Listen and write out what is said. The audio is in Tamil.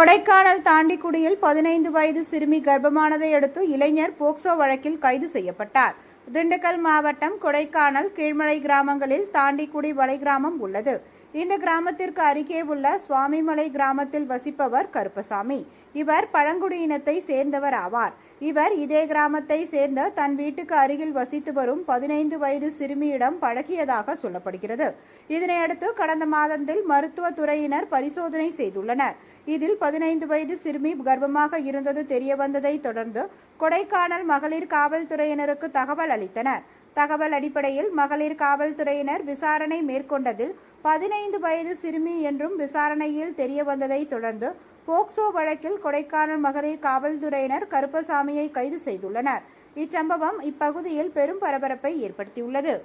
கொடைக்கானல் தாண்டிக்குடியில் பதினைந்து வயது சிறுமி கர்ப்பமானதை அடுத்து இளைஞர் போக்சோ வழக்கில் கைது செய்யப்பட்டார். திண்டுக்கல் மாவட்டம் கொடைக்கானல் கீழ்மலை கிராமங்களில் தாண்டிக்குடி வலை கிராமம் உள்ளது. இந்த கிராமத்திற்கு அருகே உள்ள சுவாமிமலை கிராமத்தில் வசிப்பவர் கருப்பசாமி. இவர் பழங்குடியினத்தை சேர்ந்தவர் ஆவார். இவர் இதே கிராமத்தை சேர்ந்த தன் வீட்டுக்கு அருகில் வசித்து வரும் பதினைந்து வயது சிறுமியிடம் பழகியதாக சொல்லப்படுகிறது. இதனையடுத்து கடந்த மாதத்தில் மருத்துவத்துறையினர் பரிசோதனை செய்துள்ளனர். இதில் பதினைந்து வயது சிறுமி கர்ப்பமாக இருந்தது தெரியவந்ததை தொடர்ந்து கொடைக்கானல் மகளிர் காவல்துறையினருக்கு தகவல் அளித்தனர். தகவல் அடிப்படையில் மகளிர் காவல்துறையினர் விசாரணை மேற்கொண்டதில் பதினைந்து வயது சிறுமி என்றும் விசாரணையில் தெரியவந்ததை தொடர்ந்து போக்சோ வழக்கில் கொடைக்கானல் மகளிர் காவல்துறையினர் கருப்பசாமியை கைது செய்துள்ளனர். இச்சம்பவம் இப்பகுதியில் பெரும் பரபரப்பை ஏற்படுத்தியுள்ளது.